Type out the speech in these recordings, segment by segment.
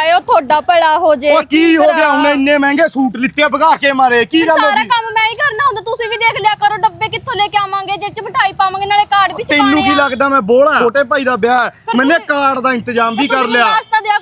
ਜਾਇਓ ਤੁਹਾਡਾ ਭਲਾ ਹੋ ਜੇ ਉਹ ਕੀ ਹੋ ਗਿਆ? ਹੁਣ ਇੰਨੇ ਮਹਿੰਗੇ ਸੂਟ ਲਿੱਤੇ ਭਗਾ ਕੇ ਮਾਰੇ ਕੀ ਗੱਲ ਹੋ ਸਾਰਾ ਗਈ? ਕੰਮ ਮੈਂ ਹੀ ਕਰਨਾ ਹੁੰਦਾ ਤੁਸੀਂ ਵੀ ਦੇਖ ਲਿਆ ਕਰੋ ਡੱਬੇ ਕਿੱਥੋਂ ਲੈ ਕੇ ਆਵਾਂਗੇ ਜਿਹ ਚ ਮਠਾਈ ਪਾਵਾਂਗੇ ਨਾਲੇ ਕਾਰਡ ਵੀ ਤੈਨੂੰ ਕੀ ਲੱਗਦਾ ਮੈਂ ਬੋਲਾ? ਛੋਟੇ ਭਾਈ ਦਾ ਵਿਆਹ ਹੈ। ਮੈਨੇ ਕਾਰਡ ਦਾ ਇੰਤਜ਼ਾਮ ਵੀ ਕਰ ਲਿਆ।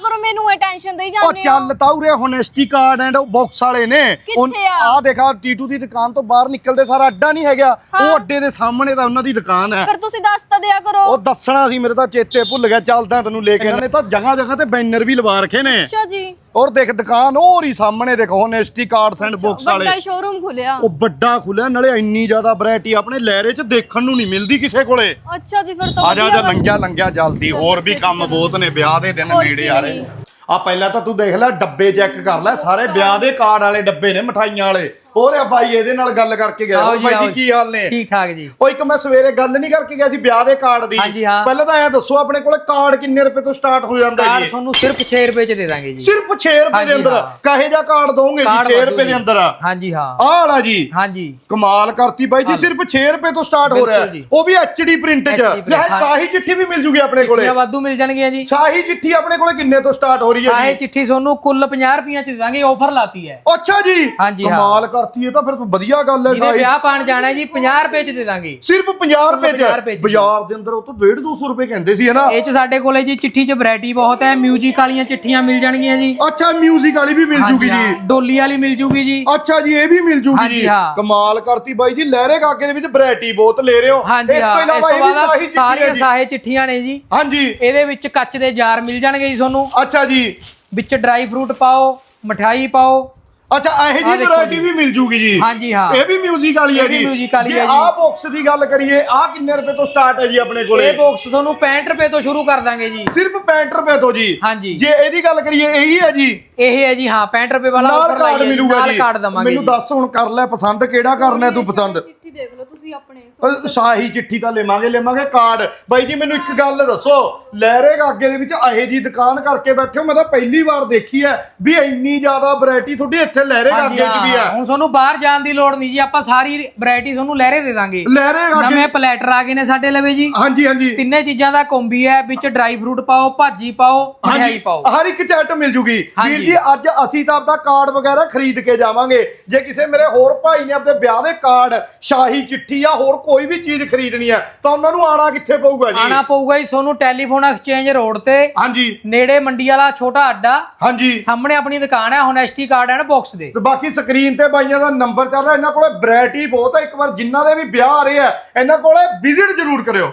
ਕਰੋ ਮੈਨੂੰ ਇਹ ਟੈਨਸ਼ਨ ਦੇਈ ਉਹ ਜਾਂਦੇ ਚੱਲ ਤਾਉਰੇ ਹੋਨੈਸਟੀ ਕਾਰਡ ਐਂਡ ਉਹ ਬਾਕਸ ਵਾਲੇ ਨੇ। ਕਿੱਥੇ ਆ? ਆ ਦੇਖਾ ਟੀਟੂ ਦੀ ਦੁਕਾਨ ਤੋਂ ਬਾਹਰ ਨਿਕਲਦੇ ਸਾਰਾ ਅੱਡਾ ਨਹੀਂ ਹੈਗਾ। ਉਹ ਅੱਡੇ ਦੇ ਸਾਹਮਣੇ ਤਾਂ ਉਹਨਾਂ ਦੀ ਦੁਕਾਨ ਹੈ। ਫਿਰ ਤੁਸੀਂ ਦੱਸ ਤਾਂ ਦਿਆ ਕਰੋ। ਉਹ ਦੱਸਣਾ ਸੀ ਮੇਰੇ ਤਾਂ ਚੇਤੇ ਭੁੱਲ ਗਿਆ ਚੱਲਦਾ ਤੈਨੂੰ ਲੈ ਕੇ। ਇਹਨਾਂ ਨੇ ਤਾਂ ਜਗ੍ਹਾ ਜਗ੍ਹਾ ਤੇ ਬੈਨਰ ਵੀ ਲਵਾ ਰੱਖੇ ਨੇ। ਅੱਛਾ ਜੀ। ਔਰ ਦੇਖ ਦੁਕਾਨ ਉਹ ਹੀ ਸਾਹਮਣੇ ਦੇਖੋ ਹੋਨੈਸਟੀ ਕਾਰਡਸ ਐਂਡ ਬਾਕਸ ਵਾਲੇ। ਵੱਡਾ ਸ਼ੋਰੂਮ ਖੁੱਲਿਆ। ਉਹ ਵੱਡਾ ਖੁੱਲਿਆ ਨਾਲੇ ਇੰਨੀ ਜ਼ਿਆਦਾ ਵੈਰਾਈਟੀ ਆਪਣੇ ਲਹਿਰੇ 'ਚ ਦੇਖਣ ਨੂੰ ਨਹੀਂ ਮਿਲਦੀ ਕਿਸੇ ਕੋਲੇ। ਅੱਛਾ ਜੀ ਫਿਰ ਤਾਂ ਆ ਜਾ ਵਧੀਆ ਜਾ ਲੰਘਿਆ ਲੰਘਿਆ ਜਲਦੀ ਹੋਰ ਵੀ ਕੰਮ ਬਹੁਤ ਨੇ ਵਿਆਹ ਦੇ ਦਿਨ ਹੋਰ ਨੇੜੇ ਆ। ਰਹੇ ਆ। ਪਹਿਲਾਂ ਤਾਂ ਤੂੰ ਦੇਖ ਲੈ ਡੱਬੇ ਚੈੱਕ ਕਰ ਲੈ ਸਾਰੇ ਵਿਆਹ ਦੇ ਕਾਰਡ ਵਾਲੇ ਡੱਬੇ ਨੇ ਮਠਾਈਆਂ ਵਾਲੇ। ਹੋਰ ਆ ਬਾਈ ਇਹਦੇ ਨਾਲ ਗੱਲ ਕਰਕੇ ਗਿਆ। ਆਓ ਹੋਰ ਜੀ, ਬਾਈ ਆਓ ਜੀ ਜੀ। ਕੀ ਹਾਲ ਨੇ? ਠੀਕ ਠਾਕ ਜੀ। ਉਹ ਇੱਕ ਮੈਂ ਸਵੇਰੇ ਗੱਲ ਨਹੀਂ ਕਰਕੇ ਗਿਆ ਸੀ ਵਿਆਹ ਦੇ ਕਾਰਡ ਦੀ। ਹਾਂਜੀ, ਹਾਂ। ਪਹਿਲਾਂ ਤਾਂ ਐ ਦੱਸੋ ਆਪਣੇ ਕੋਲੇ ਕਾਰਡ ਕਿੰਨੇ ਰੁਪਏ ਤੋਂ ਸਟਾਰਟ ਹੋ ਜਾਂਦਾ ਕਾਰ ਜੀ? ਤੁਹਾਨੂੰ ਸਿਰਫ 6 ਰੁਪਏ ਚ ਦੇ ਦਾਂਗੇ ਜੀ। ਸਿਰਫ 6 ਰੁਪਏ ਦੇ ਹਾਂਜੀ, ਅੰਦਰ। ਹਾਂ। ਕਾਹੇ ਜਾ ਕਾਰਡ ਦੋਗੇ ਜੀ ਕਾਰਡ 6 ਵਾਧੂ ਰੁਪਏ ਦੇ। ਅੰਦਰ। ਹਾਂਜੀ ਹਾਂ। ਆਹ ਵਾਲਾ ਜੀ। ਹਾਂਜੀ। ਕਮਾਲ ਕਰਤੀ ਬਾਈ ਜੀ ਹਾਂ। ਸਿਰਫ 6 ਰੁਪਏ ਤੋਂ ਸਟਾਰਟ ਹੋ ਰਿਹਾ। ਬਿਲਕੁਲ ਹੈ ਜੀ। ਉਹ ਵੀ ਐਚਡੀ ਪ੍ਰਿੰਟ 'ਚ। HD print, ਚਾਹੇ ਹਾਂ। ਚਾਹੀ ਚਿੱਠੀ ਵੀ ਮਿਲ ਜੂਗੀ ਆਪਣੇ ਕੋਲੇ। ਚਿੱਠੀਆਂ ਵਾਧੂ ਮਿਲ ਜਾਣਗੀਆਂ ਜੀ। ਸ਼ਾਹੀ ਚਿੱਠੀ ਆਪਣੇ ਕੋਲੇ ਕਿੰਨੇ ਤੋਂ ਸਟਾਰਟ ਹੋ ਰਹੀ ਹੈ ਸਾਹੇ ਜੀ? ਚਿੱਠੀ ਤੁਹਾਨੂੰ ਕੁੱਲ 50 ਰੁਪਈਆਂ ਚ ਦੇ ਦਾਂਗੇ ਆਫਰ ਲਾਤੀ ਹੈ। ਅੱਛਾ ਜੀ। ਹਾਂਜੀ, ਹਾਂ। ਕਮਾਲ ਕਰਤੀ ਇਹ ਤਾਂ ਫਿਰ ਵਧੀਆ ਗੱਲ ਹੈ ਜਿਹਨੇ ਵਿਆਹ ਪਾਣ ਜਾਣਾ ਜੀ 50 ਰੁਪਏ ਚ ਦੇ ਦਾਂਗੇ। ਸਿਰਫ 50 ਰੁਪਏ 50 ਰੁਪਏ ਚ। ਬਾਜ਼ਾਰ ਦੇ ਅੰਦਰ ਉਹ ਤਾਂ 1.5 200 ਰੁਪਏ ਕਹਿੰਦੇ ਸੀ ਹਨਾ ਇਹ ਚ ਸਾਡੇ ਕੋਲੇ ਜੀ ਚਿੱਠੀ ਚ ਵੈਰਾਈਟੀ ਬਹੁਤ ਹੈ ਮਿਊਜ਼ਿਕ ਵਾਲੀਆਂ ਚਿੱਠੀਆਂ ਮਿਲ ਜਾਣਗੀਆਂ ਜੀ। ਅੱਛਾ 뮤직 ਵਾਲੀ ਵੀ ਮਿਲ ਜੂਗੀ ਹਾਂਜੀ, ਜੀ। ਹਾਂ, ਡੋਲੀ ਵਾਲੀ ਮਿਲ ਜੂਗੀ ਜੀ। ਅੱਛਾ ਜੀ ਇਹ ਵੀ ਮਿਲ ਜੂਗੀ ਹਾਂਜੀ, ਜੀ। ਹਾਂ। ਕਮਾਲ ਕਰਤੀ ਬਾਈ ਜੀ ਲਹਿਰੇ ਕਾਕੇ ਦੇ ਵਿੱਚ ਵੈਰਾਈਟੀ ਬਹੁਤ ਲੈ ਰਹੇ ਹੋ। ਹਾਂਜੀ ਇਸ ਤੋਂ ਹਾਂ ਇਸ ਇਲਾਵਾ ਤੋਂ ਇਹ ਵੀ ਬਾਅਦ ਸ਼ਾਹੀ ਚਿੱਠੀ ਹੈ ਸਾਰੀਆਂ ਜੀ। ਸਾਹੇ ਚਿੱਠੀਆਂ ਨੇ ਜੀ। ਹਾਂਜੀ। ਇਹਦੇ ਵਿੱਚ ਕੱਚ ਦੇ ਜਾਰ ਮਿਲ ਜਾਣਗੇ ਜੀ ਤੁਹਾਨੂੰ। ਅੱਛਾ ਜੀ। ਵਿੱਚ ਡਰਾਈ ਫਰੂਟ ਪਾਓ ਮਠਾਈ ਪਾਓ ਅੱਛਾ ਇਹ ਜੀ ਆਹ ਦੇਖੋ ਵੈਰਾਈਟੀ ਜੀ। ਵੀ ਮਿਲ ਜੂਗੀ ਜੀ। ਹਾਂਜੀ, ਹਾਂ। ਇਹ ਵੀ 뮤직 ਵਾਲੀ ਹੈ ਵੀ ਜੀ। music ਵਾਲੀ ਹੈ ਜੀ। ਆਹ ਬਾਕਸ ਦੀ ਗੱਲ ਕਰੀਏ ਆਹ ਕਿੰਨੇ ਰੁਪਏ ਤੋਂ ਸਟਾਰਟ ਹੈ ਜੀ ਆਪਣੇ ਕੋਲੇ? ਇਹ ਬਾਕਸ ਤੁਹਾਨੂੰ 65 ਰੁਪਏ ਤੋਂ ਸ਼ੁਰੂ ਕਰ ਦਾਂਗੇ ਜੀ। ਸਿਰਫ 65 ਰੁਪਏ ਤੋਂ ਜੀ। ਹਾਂਜੀ। ਜੇ ਇਹਦੀ ਗੱਲ ਕਰੀਏ ਇਹੀ ਹੈ ਜੀ। ਇਹ ਹੈ ਜੀ ਹਾਂ 65 ਰੁਪਏ ਵਾਲਾ ਨਾਲ offer ਕਾਰਡ ਮਿਲੂਗਾ ਨਾਲ ਜੀ। ਕਾਰਡ ਦਵਾਂਗੇ ਮੈਨੂੰ ਦੱਸ ਹੁਣ ਕਰ ਲੈ ਪਸੰਦ ਕਿਹੜਾ ਕਰਨਾ ਤੂੰ ਪਸੰਦ? ਚਿੱਠੀ ਦੇਖ ਲਓ ਤੁਸੀਂ ਆਪਣੇ ਅਹ ਸ਼ਾਹੀ ਚਿੱਠੀ ਤਾਂ ਲੈਵਾਂਗੇ ਲੈਵਾਂਗੇ ਕਾਰਡ। ਬਾਈ ਜੀ ਮੈਨੂੰ ਇੱਕ ਗੱਲ ਦੱਸੋ। ਲਹਿਰੇ ਗਾਗੇ ਦੇ ਵਿੱਚ ਇਹੋ ਜੀ ਦੁਕਾਨ ਕਰਕੇ ਬੈਠੇ ਹੋ? ਮੈਂ ਤਾਂ ਪਹਿਲੀ ਵਾਰ ਦੇਖੀ ਹੈ ਵੀ ਇੰਨੀ ਜ਼ਿਆਦਾ ਵੈਰਾਈਟੀ ਤੁਹਾਡੀ ਇੱਥੇ ਲਹਿਰੇ ਹਾਂਜੀ, ਗਾਗੇ 'ਚ ਵੀ ਹਾਂ, ਹੁਣ ਤੁਹਾਨੂੰ ਬਾਹਰ ਜਾਣ ਦੀ ਲੋੜ ਨਹੀਂ ਜੀ ਆਪਾਂ ਸਾਰੀ ਵੈਰਾਈਟੀ ਤੁਹਾਨੂੰ ਲਹਿਰੇ ਦੇ ਦਾਂਗੇ। ਲਹਿਰੇ ਗਾਗੇ ਨਵੇਂ ਪਲੇਟਰ ਆ ਗਏ ਨੇ ਸਾਡੇ ਲਵੇ ਜੀ। ਹਾਂਜੀ ਹਾਂਜੀ। ਤਿੰਨੇ ਚੀਜ਼ਾਂ ਦਾ ਕੰਬੀ ਹੈ ਵਿੱਚ ਡਰਾਈ ਫਰੂਟ ਪਾਓ ਭਾਜੀ ਪਾਓ ਮਠਿਆਈ ਪਾਓ। ਹਰ ਇੱਕ ਚੈਟ ਮਿਲ ਜੂਗੀ। ਵੀਰ। ਜੀ ਅੱਜ ਅਸੀਂ ਤਾਂ ਆਪਦਾ ਕਾਰਡ ਵਗੈਰਾ ਖਰੀਦ ਕੇ ਜਾਵਾਂਗੇ। ਜੇ ਕਿਸੇ ਮੇਰੇ ਹੋਰ ਭਾਈ ਨੇ ਆਪਦੇ ਵਿਆਹ ਦੇ ਕਾਰਡ ਸ਼ਾਹੀ ਚਿੱਠੀ ਜਾਂ ਹੋਰ ਕੋਈ ਵੀ ਚੀਜ਼ ਖਰੀਦਣੀ ਹੈ ਤਾਂ ਉਹਨਾਂ ਨੂੰ ਆਣਾ ਕਿੱਥੇ ਪਊਗਾ ਜੀ? ਆਣਾ ਪਊਗਾ ਜੀ ਤੁਹਾਨੂੰ ਟੈਲੀਫੋਨ ਐਕਸਚੇਂਜ ਰੋਡ ਤੇ। ਹਾਂਜੀ। ਨੇੜੇ ਮੰਡੀ ਵਾਲਾ ਛੋਟਾ ਅੱਡਾ। ਹਾਂਜੀ। ਸਾਹਮਣੇ ਆਪਣੀ ਦੁਕਾਨ ਹੈ ਹੋਨੈਸਟੀ ਕਾਰਡ ਐਂਡ ਬਾਕਸ ਦੇ। ਤੇ ਬਾਕੀ ਸਕਰੀਨ ਤੇ ਬਾਈਆਂ ਦਾ ਨੰਬਰ ਚੱਲ ਰਿਹਾ ਇਹਨਾਂ ਕੋਲੇ ਵੈਰਾਈਟੀ ਬਹੁਤ ਹੈ ਇੱਕ ਵਾਰ ਜਿਨ੍ਹਾਂ ਦੇ ਵੀ ਵਿਆਹ ਆ ਰਹੇ ਆ ਇਹਨਾਂ ਕੋਲੇ ਵਿਜ਼ਿਟ ਜ਼ਰੂਰ ਕਰਿਓ।